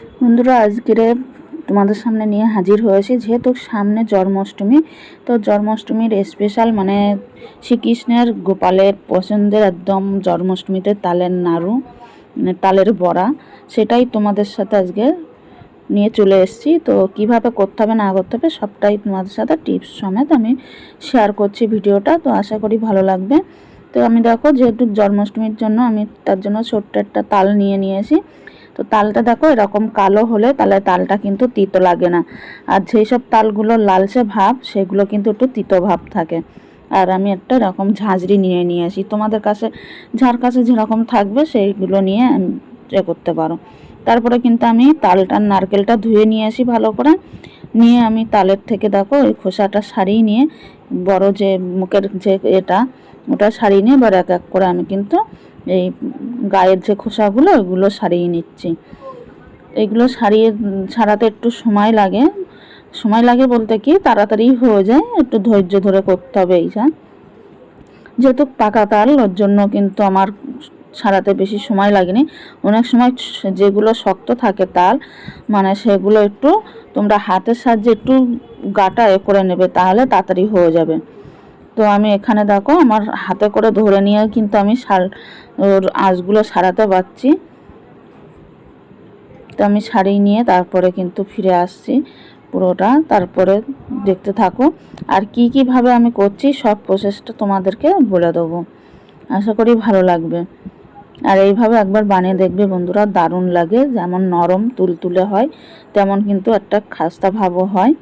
বন্ধুরা, আজকের তোমাদের সামনে নিয়ে হাজির হয়েছি। যেহেতু সামনে জন্মাষ্টমী, তো জন্মাষ্টমীর স্পেশাল মানে শ্রীকৃষ্ণের গোপালের পছন্দের একদম জন্মাষ্টমীতে তালের নাড়ু মানে তালের বড়া, সেটাই তোমাদের সাথে আজকে নিয়ে চলে এসেছি। তো কীভাবে করতে হবে, না করতে হবে, সবটাই তোমাদের সাথে টিপস সমেত আমি শেয়ার করছি ভিডিওটা। তো আশা করি ভালো লাগবে। তো আমি দেখো, যেহেতু জন্মাষ্টমীর জন্য আমি তার জন্য ছোট্ট একটা তাল নিয়ে নিয়েছি। তো তালটা দেখো, এরকম কালো হলে তাহলে তালটা কিন্তু তিতো লাগে না। আর যেই সব তালগুলো লালচে ভাব, সেগুলো কিন্তু একটু তিতো ভাব থাকে। আর আমি একটা এরকম ঝাঁঝরি নিয়ে নিয়ে আসি। তোমাদের কাছে, যার কাছে যেরকম থাকবে সেইগুলো নিয়ে এ করতে পারো। তারপরে কিন্তু আমি তালটা, নারকেলটা ধুয়ে নিয়ে আসি ভালো করে। নিয়ে আমি তালের থেকে দেখো, ওই খোসাটা সারিয়ে নিয়ে, বড় যে মুখের যে এটা, ওটা সারিয়ে নিয়ে এবার এক এক করে আমি কিন্তু এই গায়ের যে খোসাগুলো, ওইগুলো সারিয়ে নিচ্ছি। এগুলো সারিয়ে ছাড়াতে একটু সময় লাগে। সময় লাগে বলতে কি, তাড়াতাড়ি হয়ে যায়, একটু ধৈর্য ধরে করতে হবে এইটা যেহেতু পাকা তাল, ওর জন্য কিন্তু আমার ছাড়াতে বেশি সময় লাগেনি। অনেক সময় যেগুলো শক্ত থাকে তাল মানে সেগুলো একটু তোমরা হাতের সাহায্যে একটু গাটা এ করে নেবে, তাহলে তাড়াতাড়ি হয়ে যাবে। তো আমি এখানে দেখো, আমার হাতে করে ধরে নিয়ে কিন্তু আমি শাল ওর আঁশগুলো সারাতে পারছি। তো আমি শাড়ি নিয়ে তারপরে কিন্তু ফিরে আসছি পুরোটা। তারপরে দেখতে থাকো, আর কি কীভাবে আমি করছি সব প্রসেসটা তোমাদেরকে বলে দেবো। আশা করি ভালো লাগবে। আর এইভাবে একবার বানিয়ে দেখবে বন্ধুরা, দারুণ লাগে। যেমন নরম, তুলতুলে হয়, তেমন কিন্তু একটা খাস্তা ভাবও হয়।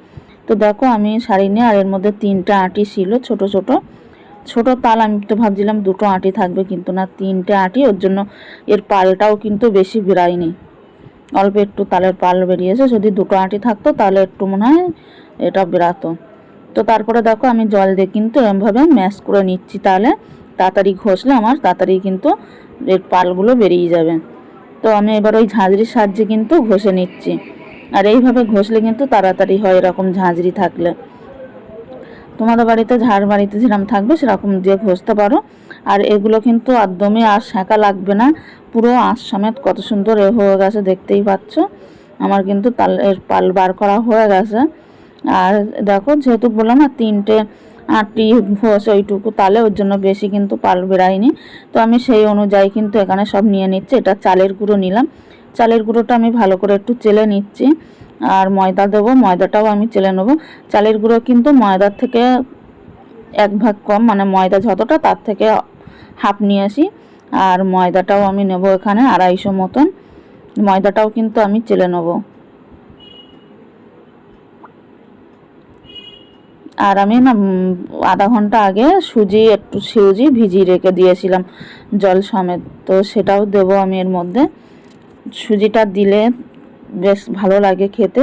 তো দেখো, আমি শাড়ি নিয়ে, আর এর মধ্যে তিনটা আঁটি ছিল, ছোট ছোট। ছোট তাল, আমি তো ভাবছিলাম দুটো আঁটি থাকবে, কিন্তু না, তিনটে আঁটি, ওর জন্য এর পালটাও কিন্তু বেশি বেরায়নি অল্প একটু তালের পাল বেরিয়েছে, যদি দুটো আঁটি থাকতো, তাহলে একটু মনে হয় এটা বেরাতো তো তারপরে দেখো, আমি জল দিয়ে কিন্তু এরমভাবে ম্যাশ করে নিচ্ছি তাহলে তাড়াতাড়ি ঘষলে আমার, তাড়াতাড়ি কিন্তু এর পালগুলো বেরিয়ে যাবে। তো আমি এবার ওই ঝাঁঝরির সাহায্যে কিন্তু ঘষে নিচ্ছি। আর এইভাবে ঘষলে কিন্তু তাড়াতাড়ি হয় এরকম ঝাঁঝরি থাকলে। তোমাদের বাড়িতে ঝাড় বাড়িতে যেরকম থাকবে সেরকম দিয়ে ঘষতে পারো। আর এগুলো কিন্তু একদমই আর শাঁকা লাগবে না। পুরো আঁশ সমেত কত সুন্দর এ হয়ে গেছে, দেখতেই পাচ্ছ? আমার কিন্তু তালের পাল বার করা হয়ে গেছে। আর দেখো, যেহেতু বললাম না, তিনটে আটটি হয়েছে ওইটুকু তালে, ওর জন্য বেশি কিন্তু পাল বেরায়নি তো আমি সেই অনুযায়ী কিন্তু এখানে সব নিয়ে নিচ্ছি। এটা চালের গুঁড়ো নিলাম। চালের গুঁড়োটা আমি ভালো করে একটু চেলে নিচ্ছি। আর ময়দা দেবো, ময়দাটাও আমি চেলে নেব। চালের গুঁড়ো কিন্তু ময়দার থেকে এক ভাগ কম মানে ময়দা যতটা তার থেকে হাফ নিয়ে আসি। আর ময়দাটাও আমি নেব এখানে আড়াইশো মতন। ময়দাটাও কিন্তু আমি চেলে নেব। আর আমি না আধা ঘণ্টা আগে সুজি, একটু সুজি ভিজিয়ে রেখে দিয়েছিলাম জল সমেত। তো সেটাও দেবো আমি এর মধ্যে। সুজিটা দিলে বেশ ভালো লাগে খেতে।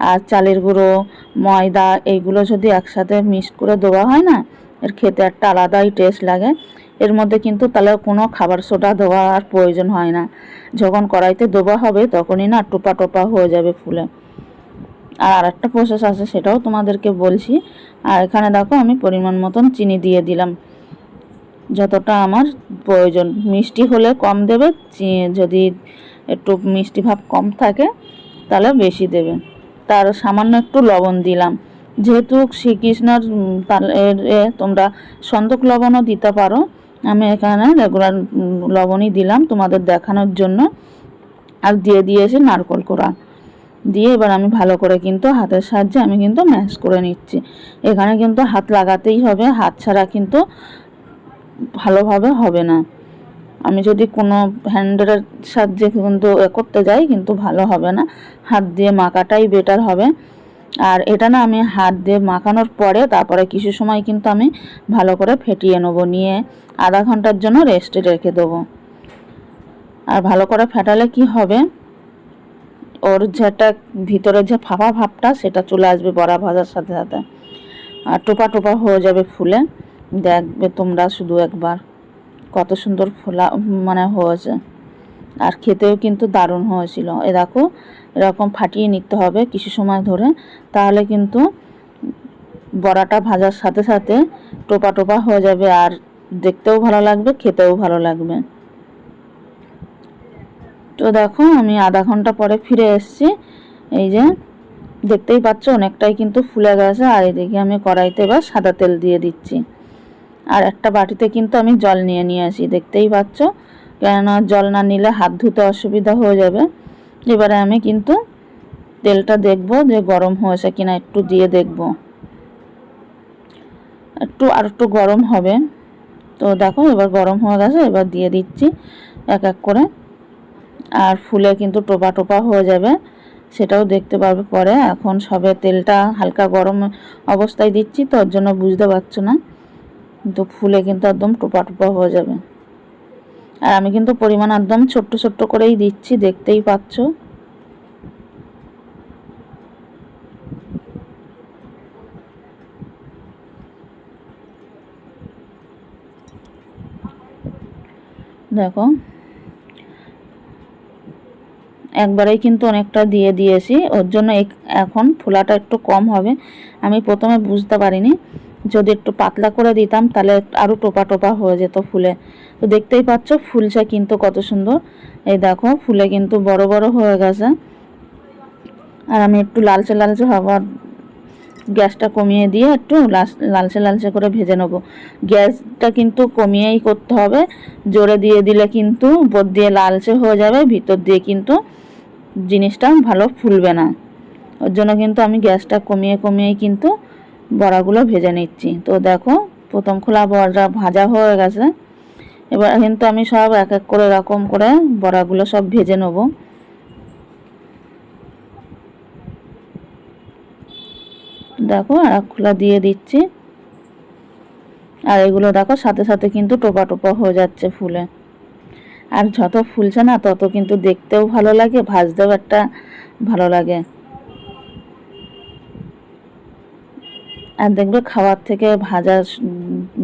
আর চালের গুঁড়ো, ময়দা এইগুলো যদি একসাথে মিক্সড করে দেওয়া হয় না, এর খেতে একটা আলাদাই টেস্ট লাগে। এর মধ্যে কিন্তু তাহলে কোনো খাবার সোডা দেওয়ার প্রয়োজন হয় না। যখন কড়াইতে দেওয়া হবে তখনই না টোপা টোপা হয়ে যাবে ফুলে। আর আরেকটা প্রসেস আছে সেটাও তোমাদেরকে বলছি। আর এখানে দেখো আমি পরিমাণ মতন চিনি দিয়ে দিলাম। যতটা আমার প্রয়োজন। মিষ্টি হলে কম দেবে যদি একটু মিষ্টি ভাব কম থাকে, তাহলে বেশি দেবে। তার সামান্য একটু লবণ দিলাম। যেহেতু শ্রীকৃষ্ণর এ তোমরা সন্দক লবণও দিতে পারো। আমি এখানে রেগুলার লবণই দিলাম তোমাদের দেখানোর জন্য। আর দিয়ে দিয়েছি নারকল কোড়া। দিয়ে এবার আমি ভালো করে কিন্তু হাতের সাহায্যে আমি কিন্তু ম্যাশ করে নিচ্ছি। এখানে কিন্তু হাত লাগাতেই হবে, হাত ছাড়া কিন্তু ভালোভাবে হবে না। আমি যদি কোনো হ্যান্ডেলের সাহায্যে কিন্তু এ করতে যাই, কিন্তু ভালো হবে না। হাত দিয়ে মাখাটাই বেটার হবে। আর এটা না আমি হাত দিয়ে মাখানোর পরে, তারপরে কিছু সময় কিন্তু আমি ভালো করে ফেটিয়ে নেব, নিয়ে আধা ঘণ্টার জন্য রেস্টে রেখে দেবো। আর ভালো করে ফেটালে কি হবে? ওর যেটা ভিতরে যে ফাঁপা ভাবটা, সেটা চলে আসবে বড়া ভাজার সাথে সাথে। আর টোপা টোপা হয়ে যাবে ফুলে। দেখবে তোমরা শুধু একবার। কত সুন্দর ফোলা মানে হয়েছে। আর খেতেও কিন্তু দারুণ হয়েছিল। এ দেখো, এরকম ফাটিয়ে নিতে হবে কিছু সময় ধরে, তাহলে কিন্তু বড়াটা ভাজার সাথে সাথে টোপা টোপা হয়ে যাবে আর দেখতেও ভালো লাগবে, খেতেও ভালো লাগবে। তো দেখো, আমি আধা ঘণ্টা পরে ফিরে এসেছি। এই যে, দেখতেই পাচ্ছ, অনেকটাই কিন্তু ফুলে গেছে। আর এদিকে আমি কড়াইতে এবার সাদা তেল দিয়ে দিচ্ছি। আর একটা বাটিতে কিন্তু আমি জল নিয়ে নিয়ে আসি, দেখতেই পাচ্ছ? কেননা জল না নিলে হাত ধুতে অসুবিধা হয়ে যাবে। এবারে আমি কিন্তু তেলটা দেখব যে গরম হয়েছে কিনা, একটু দিয়ে দেখব। একটু আর একটু গরম হবে। তো দেখো, এবার গরম হয়ে গেছে, এবার দিয়ে দিচ্ছি এক এক করে। আর ফুলে কিন্তু টোপা টোপা হয়ে যাবে, সেটাও দেখতে পারবে পরে। এখন সবে তেলটা হালকা গরম অবস্থায় দিচ্ছি, তো ওর জন্য বুঝতে পারছ না। কিন্তু ফুলে কিন্তু একদম টোপা টোপা হয়ে যাবে। আর আমি কিন্তু পরিমাণ একদম ছোট্ট ছোট্ট করেই দিচ্ছি, দেখতেই পাচ্ছ। দেখো, একবারেই কিন্তু অনেকটা দিয়ে দিয়েছি, ওর জন্য এখন ফোলাটা একটু কম হবে। আমি প্রথমে বুঝতে পারিনি যদি একটু পাতলা করে দিতাম, তাহলে আরও টোপা টোপা হয়ে যেত ফুলে। তো দেখতেই পাচ্ছ ফুলছে কিন্তু কত সুন্দর। এই দেখো, ফুলে কিন্তু বড় বড় হয়ে গেছে। আর আমি একটু লালচে লালচে হবার গ্যাসটা কমিয়ে দিয়ে একটু লালচে লালচে করে ভেজে নেব। গ্যাসটা কিন্তু কমিয়েই করতে হবে। জোরে দিয়ে দিলে কিন্তু উপর দিয়ে লালচে হয়ে যাবে, ভিতর দিয়ে কিন্তু জিনিসটা ভালো ফুলবে না। ওর জন্য কিন্তু আমি গ্যাসটা কমিয়ে কমিয়েই কিন্তু বড়াগুলো ভেজে নিচ্ছি। তো দেখো, প্রথম খোলা বড়া ভাজা হয়ে গেছে। এবার কিন্তু আমি সব এক এক করে এরকম করে বড়াগুলো সব ভেজে নেব। দেখো, আর এক খোলা দিয়ে দিচ্ছি। আর এগুলো দেখো, সাথে সাথে কিন্তু টোপা টোপা হয়ে যাচ্ছে ফুলে। আর যত ফুলছে না, তত কিন্তু দেখতেও ভালো লাগে, ভাজতেও একটা ভালো লাগে। আর দেখবে খাওয়ার থেকে ভাজা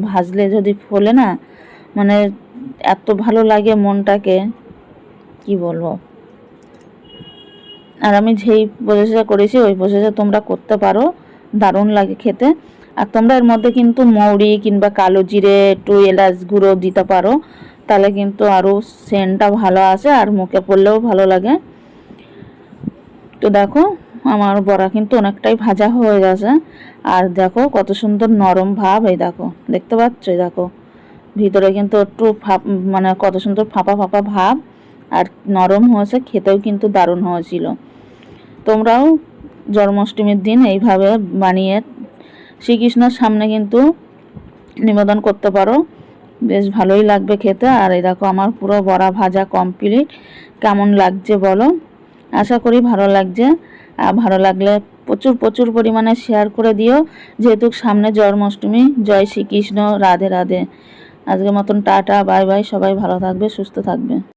ভাজলে যদি ফোলে না মানে এত ভালো লাগে মনটাকে, কি বলব? আর আমি যেই প্রসেসে করেছি, ওই প্রসেসে তোমরা করতে পারো, দারুণ লাগে খেতে। আর তোমরা এর মধ্যে কিন্তু মৌরি কিংবা কালো জিরে, একটু এলাচ গুঁড়ো দিতে পারো, তাহলে কিন্তু আরও সেন্টটা ভালো আসে আর মুখে পড়লেও ভালো লাগে। তো দেখো আমার বড়া কিন্তু অনেকটাই ভাজা হয়ে গেছে। আর দেখো, কত সুন্দর নরম ভাব, এই দেখো, দেখতে পাচ্ছ, এই দেখো। ভিতরে কিন্তু একটু মানে কত সুন্দর ফাঁপা ফাঁপা ভাব, আর নরম হয়েছে, খেতেও কিন্তু দারুণ হয়েছিল। তোমরাও জন্মাষ্টমীর দিন এইভাবে বানিয়ে শ্রীকৃষ্ণের সামনে কিন্তু নিবেদন করতে পারো। বেশ ভালোই লাগবে খেতে। আর এই দেখো, আমার পুরো বড়া ভাজা কমপ্লিট কেমন লাগছে বলো? আশা করি ভালো লাগছে। ভালো লাগলে প্রচুর প্রচুর পরিমাণে শেয়ার করে দিও। যেহেতু সামনে জন্মাষ্টমী, জয় শ্রীকৃষ্ণ, রাধে রাধে। আজকের মতন টাটা বাই বাই সবাই ভালো থাকবে, সুস্থ থাকবে।